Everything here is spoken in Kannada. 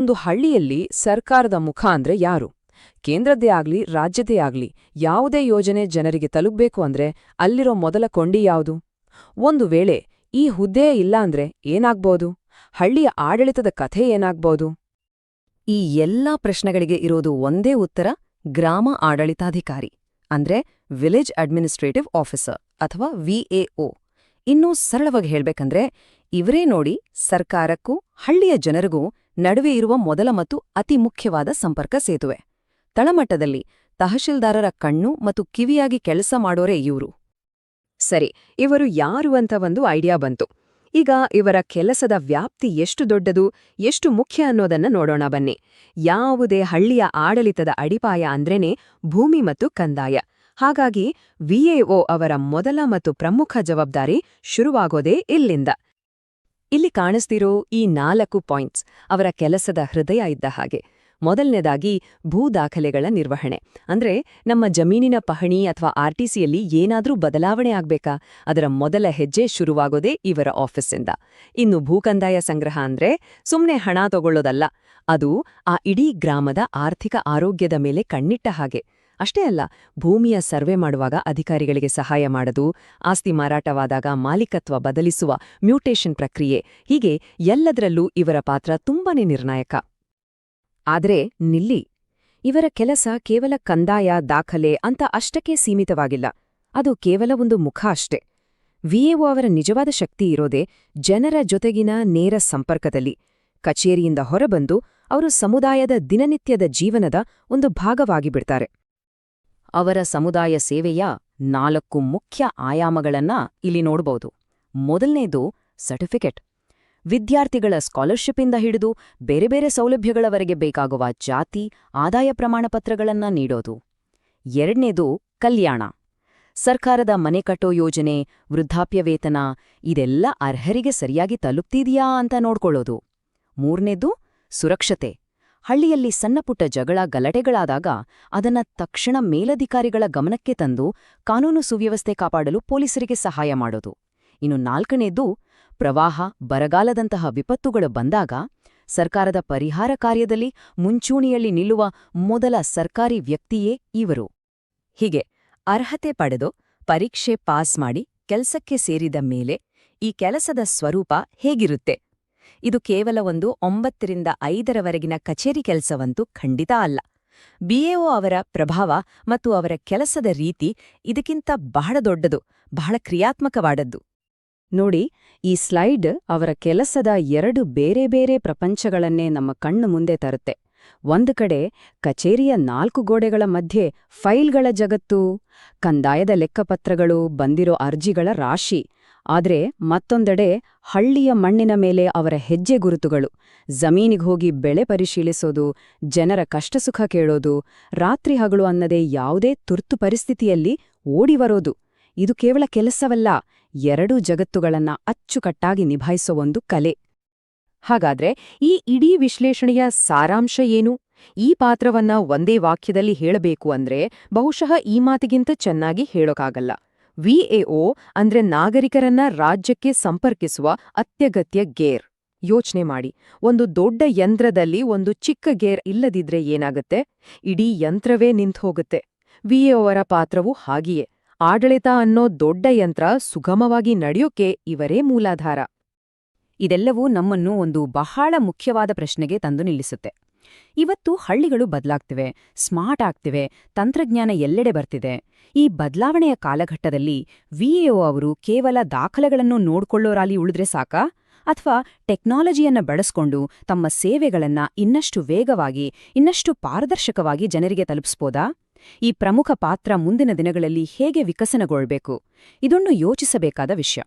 ಒಂದು ಹಳ್ಳಿಯಲ್ಲಿ ಸರ್ಕಾರದ ಮುಖ ಅಂದ್ರೆ ಯಾರು? ಕೇಂದ್ರದ್ದೇ ಆಗ್ಲಿ ರಾಜ್ಯದೇ ಆಗ್ಲಿ, ಯಾವುದೇ ಯೋಜನೆ ಜನರಿಗೆ ತಲುಪಬೇಕು ಅಂದ್ರೆ ಅಲ್ಲಿರೋ ಮೊದಲ ಕೊಂಡಿ ಯಾವುದು ಒಂದು ವೇಳೆ ಈ ಹುದ್ದೆ ಇಲ್ಲ ಅಂದ್ರೆ ಏನಾಗ್ಬೋದು? ಹಳ್ಳಿಯ ಆಡಳಿತದ ಕಥೆ ಏನಾಗ್ಬೋದು? ಈ ಎಲ್ಲಾ ಪ್ರಶ್ನೆಗಳಿಗೆ ಇರೋದು ಒಂದೇ ಉತ್ತರ, ಗ್ರಾಮ ಆಡಳಿತಾಧಿಕಾರಿ, ಅಂದ್ರೆ ವಿಲೇಜ್ ಅಡ್ಮಿನಿಸ್ಟ್ರೇಟಿವ್ ಆಫೀಸರ್ ಅಥವಾ ವಿಎಒ ಇನ್ನೂ ಸರಳವಾಗಿ ಹೇಳ್ಬೇಕಂದ್ರೆ, ಇವರೇ ನೋಡಿ ಸರ್ಕಾರಕ್ಕೂ ಹಳ್ಳಿಯ ಜನರಿಗೂ ನಡುವೆ ಇರುವ ಮೊದಲ ಮತ್ತು ಅತಿ ಮುಖ್ಯವಾದ ಸಂಪರ್ಕ ಸೇತುವೆ. ತಳಮಟ್ಟದಲ್ಲಿ ತಹಶೀಲ್ದಾರರ ಕಣ್ಣು ಮತ್ತು ಕಿವಿಯಾಗಿ ಕೆಲಸ ಮಾಡೋರೇ ಇವರು. ಸರಿ, ಇವರು ಯಾರು ಅಂತ ಒಂದು ಐಡಿಯಾ ಬಂತು. ಈಗ ಇವರ ಕೆಲಸದ ವ್ಯಾಪ್ತಿ ಎಷ್ಟು ದೊಡ್ಡದು, ಎಷ್ಟು ಮುಖ್ಯ ಅನ್ನೋದನ್ನ ನೋಡೋಣ ಬನ್ನಿ. ಯಾವುದೇ ಹಳ್ಳಿಯ ಆಡಳಿತದ ಅಡಿಪಾಯ ಅಂದ್ರೇನೆ ಭೂಮಿ ಮತ್ತು ಕಂದಾಯ. ಹಾಗಾಗಿ ವಿಎಒ ಅವರ ಮೊದಲ ಮತ್ತು ಪ್ರಮುಖ ಜವಾಬ್ದಾರಿ ಶುರುವಾಗೋದೇ ಇಲ್ಲಿಂದ. ಇಲ್ಲಿ ಕಾಣಿಸ್ತಿರೋ ಈ ನಾಲ್ಕು ಪಾಯಿಂಟ್ಸ್ ಅವರ ಕೆಲಸದ ಹೃದಯ ಇದ್ದ ಹಾಗೆ. ಮೊದಲನೇದಾಗಿ, ಭೂ ದಾಖಲೆಗಳ ನಿರ್ವಹಣೆ. ಅಂದ್ರೆ, ನಮ್ಮ ಜಮೀನಿನ ಪಹಣಿ ಅಥವಾ ಆರ್ಟಿಸಿಯಲ್ಲಿ ಏನಾದರೂ ಬದಲಾವಣೆ ಆಗ್ಬೇಕಾ? ಅದರ ಮೊದಲ ಹೆಜ್ಜೆ ಶುರುವಾಗೋದೇ ಇವರ ಆಫೀಸಿಂದ. ಇನ್ನು ಭೂಕಂದಾಯ ಸಂಗ್ರಹ ಅಂದ್ರೆ ಸುಮ್ಮನೆ ಹಣ ತಗೊಳ್ಳೋದಲ್ಲ. ಅದು ಆ ಇಡೀ ಗ್ರಾಮದ ಆರ್ಥಿಕ ಆರೋಗ್ಯದ ಮೇಲೆ ಕಣ್ಣಿಟ್ಟ ಹಾಗೆ. ಅಷ್ಟೇ ಅಲ್ಲ, ಭೂಮಿಯ ಸರ್ವೆ ಮಾಡುವಾಗ ಅಧಿಕಾರಿಗಳಿಗೆ ಸಹಾಯ ಮಾಡದು, ಆಸ್ತಿ ಮಾರಾಟವಾದಾಗ ಮಾಲೀಕತ್ವ ಬದಲಿಸುವ ಮ್ಯೂಟೇಷನ್ ಪ್ರಕ್ರಿಯೆ, ಹೀಗೆ ಎಲ್ಲದರಲ್ಲೂ ಇವರ ಪಾತ್ರ ತುಂಬಾನೇ ನಿರ್ಣಾಯಕ. ಆದ್ರೆ ನಿಲ್ಲಿ, ಇವರ ಕೆಲಸ ಕೇವಲ ಕಂದಾಯ, ದಾಖಲೆ ಅಂತ ಅಷ್ಟಕ್ಕೆ ಸೀಮಿತವಾಗಿಲ್ಲ. ಅದು ಕೇವಲ ಒಂದು ಮುಖ ಅಷ್ಟೆ. ವಿಎಒ ಅವರ ನಿಜವಾದ ಶಕ್ತಿ ಇರೋದೇ ಜನರ ಜೊತೆಗಿನ ನೇರ ಸಂಪರ್ಕದಲ್ಲಿ. ಕಚೇರಿಯಿಂದ ಹೊರಬಂದು ಅವರು ಸಮುದಾಯದ ದಿನನಿತ್ಯದ ಜೀವನದ ಒಂದು ಭಾಗವಾಗಿ ಬಿಡ್ತಾರೆ ಅವರ ಸಮುದಾಯ ಸೇವೆಯ ನಾಲ್ಕು ಮುಖ್ಯ ಆಯಾಮಗಳನ್ನ ಇಲ್ಲಿ ನೋಡಬಹುದು ಮೊದಲನೇದು ಸರ್ಟಿಫಿಕೇಟ್. ವಿದ್ಯಾರ್ಥಿಗಳ ಸ್ಕಾಲರ್ಶಿಪ್ಪಿಂದ ಹಿಡಿದು ಬೇರೆ ಬೇರೆ ಸೌಲಭ್ಯಗಳವರೆಗೆ ಬೇಕಾಗುವ ಜಾತಿ, ಆದಾಯ ಪ್ರಮಾಣಪತ್ರಗಳನ್ನ ನೀಡೋದು. ಎರಡನೇದು ಕಲ್ಯಾಣ. ಸರ್ಕಾರದ ಮನೆ ಕಟ್ಟೋ ಯೋಜನೆ, ವೃದ್ಧಾಪ್ಯ ವೇತನ, ಇದೆಲ್ಲ ಅರ್ಹರಿಗೆ ಸರಿಯಾಗಿ ತಲುಪ್ತಿದೆಯಾ ಅಂತ ನೋಡ್ಕೊಳ್ಳೋದು. ಮೂರನೇದು ಸುರಕ್ಷತೆ. ಹಳ್ಳಿಯಲ್ಲಿ ಸಣ್ಣಪುಟ್ಟ ಜಗಳ, ಗಲಟೆಗಳಾದಾಗ ಅದನ್ನ ತಕ್ಷಣ ಮೇಲಧಿಕಾರಿಗಳ ಗಮನಕ್ಕೆ ತಂದು ಕಾನೂನು ಸುವ್ಯವಸ್ಥೆ ಕಾಪಾಡಲು ಪೊಲೀಸರಿಗೆ ಸಹಾಯ ಮಾಡೋದು. ಇನ್ನು ನಾಲ್ಕನೇದು ಪ್ರವಾಹ, ಬರಗಾಲದಂತಹ ವಿಪತ್ತುಗಳು ಬಂದಾಗ ಸರ್ಕಾರದ ಪರಿಹಾರ ಕಾರ್ಯದಲ್ಲಿ ಮುಂಚೂಣಿಯಲ್ಲಿ ನಿಲ್ಲುವ ಮೊದಲ ಸರ್ಕಾರಿ ವ್ಯಕ್ತಿಯೇ ಇವರು. ಹೀಗೆ ಅರ್ಹತೆ ಪಡೆದು ಪರೀಕ್ಷೆ ಪಾಸ್ ಮಾಡಿ ಕೆಲಸಕ್ಕೆ ಸೇರಿದ ಮೇಲೆ ಈ ಕೆಲಸದ ಸ್ವರೂಪ ಹೇಗಿರುತ್ತೆ? ಇದು ಕೇವಲ ಒಂದು ಒಂಬತ್ತರಿಂದ ಐದರವರೆಗಿನ ಕಚೇರಿ ಕೆಲಸವಂತೂ ಖಂಡಿತ ಅಲ್ಲ. ಬಿಎಒ ಅವರ ಪ್ರಭಾವ ಮತ್ತು ಅವರ ಕೆಲಸದ ರೀತಿ ಇದಕ್ಕಿಂತ ಬಹಳ ದೊಡ್ಡದು, ಬಹಳ ಕ್ರಿಯಾತ್ಮಕವಾದದ್ದು. ನೋಡಿ, ಈ ಸ್ಲೈಡ್ ಅವರ ಕೆಲಸದ ಎರಡು ಬೇರೆ ಬೇರೆ ಪ್ರಪಂಚಗಳನ್ನೇ ನಮ್ಮ ಕಣ್ಣು ಮುಂದೆ ತರುತ್ತೆ. ಒಂದು ಕಡೆ ಕಚೇರಿಯ ನಾಲ್ಕು ಗೋಡೆಗಳ ಮಧ್ಯೆ ಫೈಲ್ಗಳ ಜಗತ್ತು, ಕಂದಾಯದ ಲೆಕ್ಕಪತ್ರಗಳು, ಬಂದಿರೋ ಅರ್ಜಿಗಳ ರಾಶಿ, ಆದರೆ ಮತ್ತೊಂದೆಡೆ ಹಳ್ಳಿಯ ಮಣ್ಣಿನ ಮೇಲೆ ಅವರ ಹೆಜ್ಜೆ ಗುರುತುಗಳು. ಜಮೀನಿಗೆ ಹೋಗಿ ಬೆಳೆ ಪರಿಶೀಲಿಸೋದು, ಜನರ ಕಷ್ಟಸುಖ ಕೇಳೋದು, ರಾತ್ರಿ ಹಗಳು ಅನ್ನದೇ ಯಾವುದೇ ತುರ್ತು ಪರಿಸ್ಥಿತಿಯಲ್ಲಿ ಓಡಿಬರೋದು ಇದು ಕೇವಲ ಕೆಲಸವಲ್ಲ, ಎರಡೂ ಜಗತ್ತುಗಳನ್ನ ಅಚ್ಚುಕಟ್ಟಾಗಿ ನಿಭಾಯಿಸೋ ಒಂದು ಕಲೆ. ಹಾಗಾದ್ರೆ ಈ ಇಡೀ ವಿಶ್ಲೇಷಣೆಯ ಸಾರಾಂಶ ಏನು? ಈ ಪಾತ್ರವನ್ನ ಒಂದೇ ವಾಕ್ಯದಲ್ಲಿ ಹೇಳಬೇಕು ಅಂದ್ರೆ ಬಹುಶಃ ಈ ಮಾತಿಗಿಂತ ಚೆನ್ನಾಗಿ ಹೇಳೋಕ್ಕಾಗಲ್ಲ ವಿಎಒ ಅಂದ್ರೆ ನಾಗರಿಕರನ್ನ ರಾಜ್ಯಕ್ಕೆ ಸಂಪರ್ಕಿಸುವ ಅತ್ಯಗತ್ಯ ಗೇರ್. ಯೋಚನೆ ಮಾಡಿ. ಒಂದು ದೊಡ್ಡ ಯಂತ್ರದಲ್ಲಿ ಒಂದು ಚಿಕ್ಕ ಗೇರ್ ಇಲ್ಲದಿದ್ರೆ ಏನಾಗುತ್ತೆ? ಇಡೀ ಯಂತ್ರವೇ ನಿಂತ್ಹೋಗುತ್ತೆ. ವಿಎಒರ ಪಾತ್ರವು ಹಾಗೆಯೇ. ಆಡಳಿತ ಅನ್ನೋ ದೊಡ್ಡ ಯಂತ್ರ ಸುಗಮವಾಗಿ ನಡೆಯೋಕೆ ಇವರೇ ಮೂಲಾಧಾರ. ಇದೆಲ್ಲವೂ ನಮ್ಮನ್ನು ಒಂದು ಬಹಳ ಮುಖ್ಯವಾದ ಪ್ರಶ್ನೆಗೆ ತಂದು ನಿಲ್ಲಿಸುತ್ತೆ. ಇವತ್ತು ಹಳ್ಳಿಗಳು ಬದಲಾಗ್ತಿವೆ, ಸ್ಮಾರ್ಟ್ ಆಗ್ತಿವೆ, ತಂತ್ರಜ್ಞಾನ ಎಲ್ಲೆಡೆ ಬರ್ತಿದೆ. ಈ ಬದಲಾವಣೆಯ ಕಾಲಘಟ್ಟದಲ್ಲಿ ವಿಎಒ ಅವರು ಕೇವಲ ದಾಖಲೆಗಳನ್ನು ನೋಡ್ಕೊಳ್ಳೋರಾಲಿ ಉಳಿದ್ರೆ ಸಾಕಾ? ಅಥವಾ ಟೆಕ್ನಾಲಜಿಯನ್ನು ಬಳಸ್ಕೊಂಡು ತಮ್ಮ ಸೇವೆಗಳನ್ನ ಇನ್ನಷ್ಟು ವೇಗವಾಗಿ, ಇನ್ನಷ್ಟು ಪಾರದರ್ಶಕವಾಗಿ ಜನರಿಗೆ ತಲುಪಿಸ್ಬೋದಾ? ಈ ಪ್ರಮುಖ ಪಾತ್ರ ಮುಂದಿನ ದಿನಗಳಲ್ಲಿ ಹೇಗೆ ವಿಕಸನಗೊಳ್ಬೇಕು? ಇದೊಂದು ಯೋಚಿಸಬೇಕಾದ ವಿಷಯ.